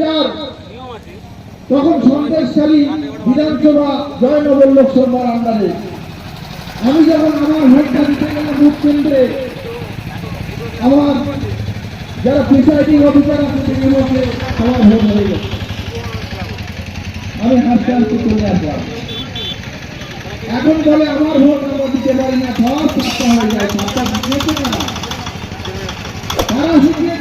চার, তখন সন্দেশখালী বিধানসভা জয়নগর লোকসভার আন্ডারে। আমি যখন আমার ভোটটা দিতে গেলাম ভোট কেন্দ্রে, আমার যারা প্রিসাইডিং অফিসার আছে সেগুলোকে আমার ভোট হয়ে গেছে আমি হাসতে হাসতে চলে আসলাম এখন বলে আমার ভোট আমরা দিতে পারি না, সব সাতটা হয়ে যায়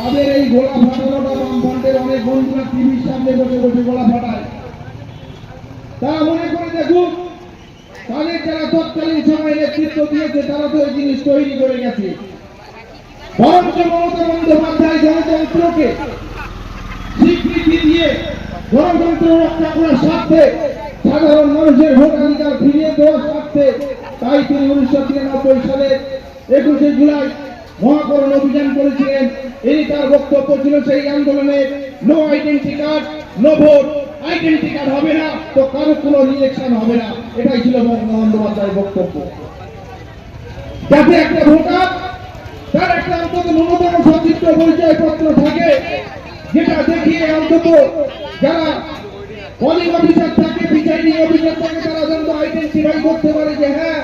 তাদের এই গোলা ফাটানোটা বামফ্রন্টের অনেক বন্ধুরা টিভির সামনে বসে বসে গোলা ফাটায় তারা মনে করে, দেখুন, তাদের যারা তৎকালীন সময় নেতৃত্ব দিয়েছে, তারা তো এই জিনিস তৈরি করে গেছে। বরঞ্চ মমতা বন্দ্যোপাধ্যায় গণতন্ত্রকে স্বীকৃতি দিয়ে গণতন্ত্র রক্ষা করার স্বার্থে সাধারণ মানুষের ভোটাধিকার ফিরিয়ে দেওয়ার স্বার্থে তাই তিনি উনিশশো তিরানব্বই সালে একুশে জুলাই মহাকরণ অভিযান করেছিলেন। এই তার বক্তব্য ছিল সেই আন্দোলনে no identity card no vote identity card হবে না, তো কারও কোনো ইলেকশন হবে না। এটাই ছিল মমতা বন্দ্যোপাধ্যায়ের বক্তব্য। যাতে একটা ভোটার, তার একটা অন্তত ন্যূনতম সচিত্র পরিচয়পত্র থাকে, যেটা দেখিয়ে অন্তত যারা পলিং অফিসার থাকে প্রিসাইডিং অফিসার থাকে, তারা যেন আইডেন্টিফাই করতে পারে যে হ্যাঁ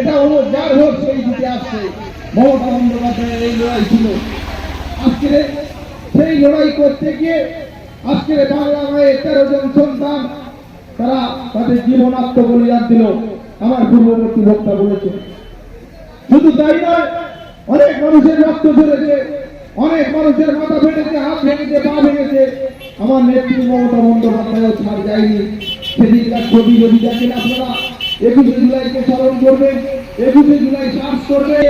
এটা হলো যার হোক সেই দিকে আসছে। মমতা বন্দ্যোপাধ্যায়ের এই লড়াই ছিল। আজকে সেই লড়াই করতে গিয়ে আজকের বাংলা মায়ের তেরো জন সন্তান, তারা তাদের জীবন আত্মবলিদান দিল, আমার পূর্ববর্তী বক্তা বলেছে। শুধু তাই নয়, অনেক মানুষের রক্ত ঝরেছে, অনেক মানুষের মাথা ফেটেছে, হাত ভেঙেছে, পা ভেঙেছে। আমার নেত্রী মমতা বন্দ্যোপাধ্যায় ছাড় যায়নি। সেদিনকার ছবি যদি দেখেন আপনারা, একুশে জুলাইকে স্মরণ করবেন, একুশে জুলাই সার্চ করবে।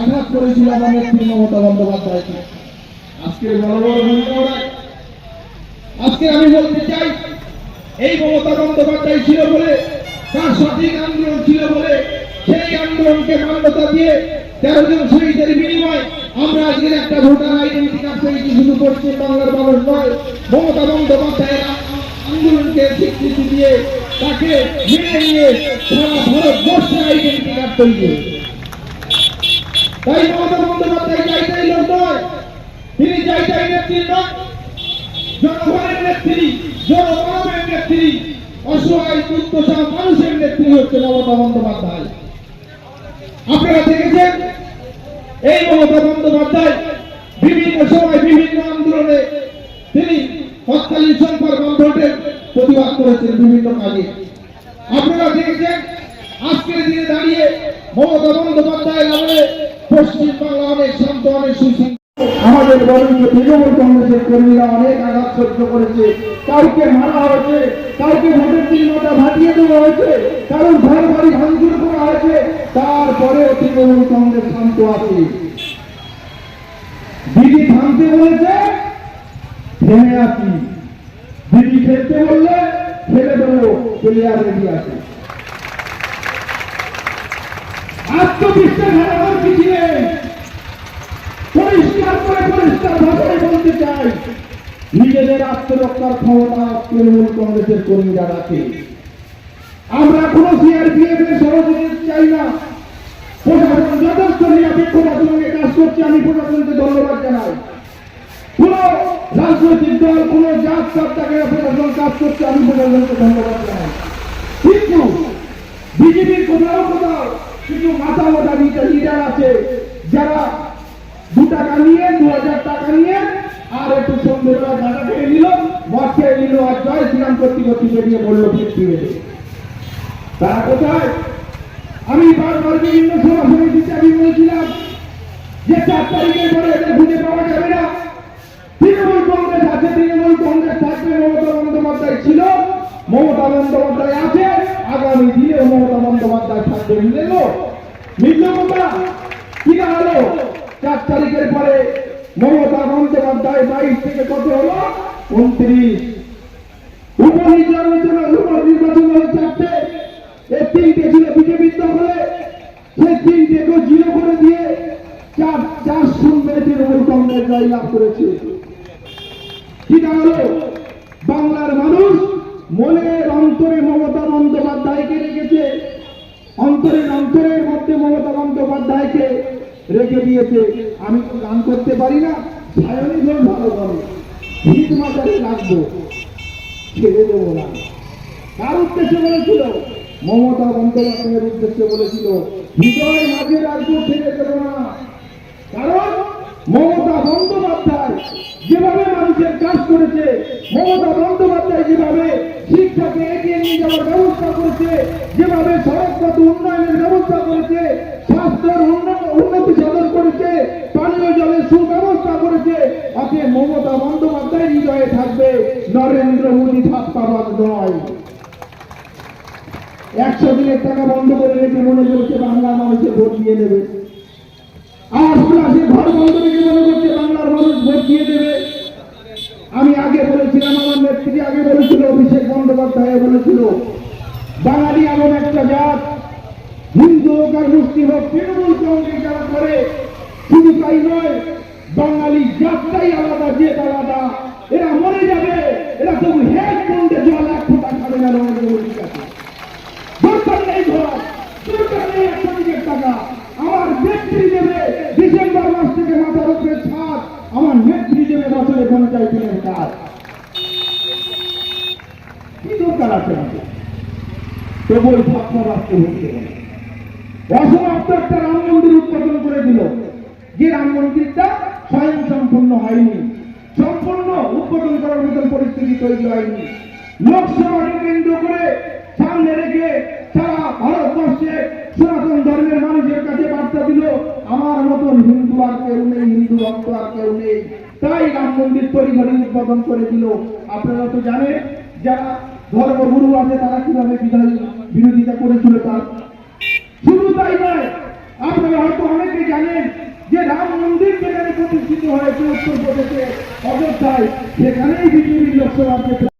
আঘাত করেছিল আমার নেত্রী মমতা বন্দ্যোপাধ্যায়কে আজকে আজকে আমি বলতে চাই, এই মমতা বন্দ্যোপাধ্যায় ছিল বলে, তার সঠিক আন্দোলন ছিল বলে, সেই আন্দোলনকে মান্যতা দিয়ে তেরো জন শহীদের বিনিময় আমরা আজকের একটা ভোটার আইডেন্টি কার্ড পেয়েছি, শুধু পশ্চিম বাংলার মানুষ নয়, মমতা বন্দ্যোপাধ্যায়ের আন্দোলনকে স্বীকৃতি দিয়ে তাকে মেনে নিয়ে সারা ভারতবর্ষে আইডেন্টি কার্ড তৈরি হয়েছে। তাই মমতা বন্দ্যোপাধ্যায় চাইটাই লোক নয়। তিনি চাইটাই নেত্রী নয় জনগণের নেত্রী জনমানবের নেত্রী, অসহায়, দুর্দশা মানুষের নেত্রী হচ্ছে মমতা বন্দ্যোপাধ্যায়। আপনারা দেখেছেন, এই মমতা বন্দ্যোপাধ্যায় বিভিন্ন সময় বিভিন্ন আন্দোলনে তিনি তৎকালীন সরকার বামভোটের প্রতিবাদ করেছেন বিভিন্ন কাজে। আপনারা দেখেছেন আজকের দিনে দাঁড়িয়ে মমতা বন্দ্যোপাধ্যায় আমলে পশ্চিম বাংলা অনেক শান্ত, অনেক সুশীল। আমাদের বরঞ্চ তৃণমূল কংগ্রেসের কর্মীরা অনেক আঘাত সহ্য করেছে। কাউকে মারা হয়েছে, কাউকে ভোটের চিহ্নটা ভাটিয়ে দেওয়া হয়েছে কারণ ঘর বাড়ি ভাঙচুর করা হয়েছে, তারপরেও তৃণমূল কংগ্রেস শান্ত আছে। দিদি থামতে বলেছে, থেমে আছি দিদি খেলতে বললে খেলে দেবো প্লেয়ার রেডি আছে। বলতে চাই, নিজেদের আত্মরক্ষার ক্ষমতা তৃণমূল কংগ্রেসের কর্মীরা রাখে। আমরা কোন সিআরপিএফ এর সহযোগিতা চাই না। প্রশাসন যথেষ্ট নিরপেক্ষতার সঙ্গে কাজ করছে, আমি প্রশাসনকে ধন্যবাদ জানাই। কোন রাজনৈতিক দল, কোন জাত পাত তাকে প্রশাসন কাজ করছে, আমি প্রশাসনকে ধন্যবাদ জানাই। কিন্তু বিজেপির কোথাও কোথাও কিছু মাথা মাথা মোটা লিডার আছে। যারা দু টাকা নিয়ে, দু হাজার টাকা নিয়ে আর একটু সন্ধ্যেবেলা গাঁদা খেয়ে নিল মদ খেয়ে নিল আর জয় শ্রীরাম করতে করতে বেরিয়ে বলল ঠিক ফিরে তারা কোথায়? আমি বারবার বিভিন্ন সভা সমিতিতে আমি বলেছিলাম যে চার তারিখের পরে এদের খুঁজে পাওয়া যাবে না। তৃণমূল কংগ্রেস আছে তৃণমূল কংগ্রেস থাকবে, মমতা বন্দ্যোপাধ্যায় ছিল। মমতা বন্দ্যোপাধ্যায় আগামী দিনে মমতা বন্দ্যোপাধ্যায় থাকবে মিলে গো মিলল কথা কি হলো চার তারিখের পরে মমতা বন্দ্যোপাধ্যায় বাইশ থেকে কত হলো? উনত্রিশ। তিনটে তিনটেকে জিরো করে দিয়ে চার চার শূন্য তৃণমূল করেছে। কি দাঁড়াল বাংলার মানুষ। মনের অন্তরে মমতা বন্দ্যোপাধ্যায়কে রেখেছে। অন্তরের অন্তরের মধ্যে মমতা বন্দ্যোপাধ্যায়কে রেখে দিয়েছে। আমি তো গান করতে পারি না, সায়নী ধর ভালো করে ভিত মাজারে লাগবো ছেড়ে দেবো না। কার উদ্দেশ্যে বলেছিল? মমতা বন্দ্যোপাধ্যায়ের উদ্দেশ্যে বলেছিল, হৃদয় মাঝে রাখব, ছেড়ে দেবো না। কারণ মমতা বন্দ্যোপাধ্যায় যেভাবে মানুষের কাজ করেছে, মমতা বন্দ্যোপাধ্যায় যেভাবে করেছে, যেভাবে সড়কপথ উন্নয়নের ব্যবস্থা করেছে, স্বাস্থ্যের উন্নতি সাধন করেছে, পানীয় জলের সুব্যবস্থা করেছে, অতএব মমতা বন্দ্যোপাধ্যায় হৃদয়ে থাকবে নরেন্দ্র মোদী থাপ্পাবাদ নয় একশো দিনের টাকা বন্ধ করে রেখে মনে করছে বাংলার মানুষের ভোট দিয়ে নেবে আর সে ঘর বন্ধ রেখে মনে করছে বাংলার মানুষ ভোট দিয়ে দেবে। আমি আগে বলেছিলাম, আমার নেত্রী আগে বলেছিল, অভিষেক বন্দ্যোপাধ্যায় বলেছিল বাঙালি এমন একটা জাত, হিন্দু হোক আর মুসলিম হোক, তৃণমূল কংগ্রেস যারা করে, শুধু তাই নয়, বাঙালি জাতটাই আলাদা যে আলাদা। এরা মরে যাবে, এরা তবু হেড বন্ধে জল এক ফোঁটা খাবে না, নরেন্দ্র মোদীর কাছে। দরকার নেই দরকার নেই একশো দিকের টাকা। আমার দেবে, ডিসেম্বর মাস থেকে মাথার উপরে ছাদ। আমার দেবে, বছরে পঞ্চায়েত দিনের কাজ। কি দরকার আছে আমাদের? কেবল রাখতে হচ্ছে। অসমাপ্ত একটা রাম মন্দির উৎপাদন করে দিল। যে রাম মন্দিরটা স্বয়ং সম্পূর্ণ হয়নি। সম্পূর্ণ উৎপাদন করার মতন পরিস্থিতি তৈরি হয়নি। লোকসভাকে কেন্দ্র করে সামনে রেখে সারা ভারতবর্ষে সনাতন ধর্মের মানুষের কাছে বার্তা দিল, আমার মতন হিন্দু আর কেউ নেই, হিন্দু ভক্ত আর কেউ নেই। তাই রাম মন্দির তৈরি করে উদ্বোধন করে দিল। আপনারা তো জানেন, যারা ধর্মগুরু আছে, তারা কীভাবে বিধান বিরোধিতা করেছিল তার? শুধু তাই নয়, আপনারা হয়তো অনেকে জানেন যে রাম মন্দির যেখানে প্রতিষ্ঠিত হয়েছে উত্তরপ্রদেশে অযোধ্যায়, সেখানেই বিজেপির লোকসভা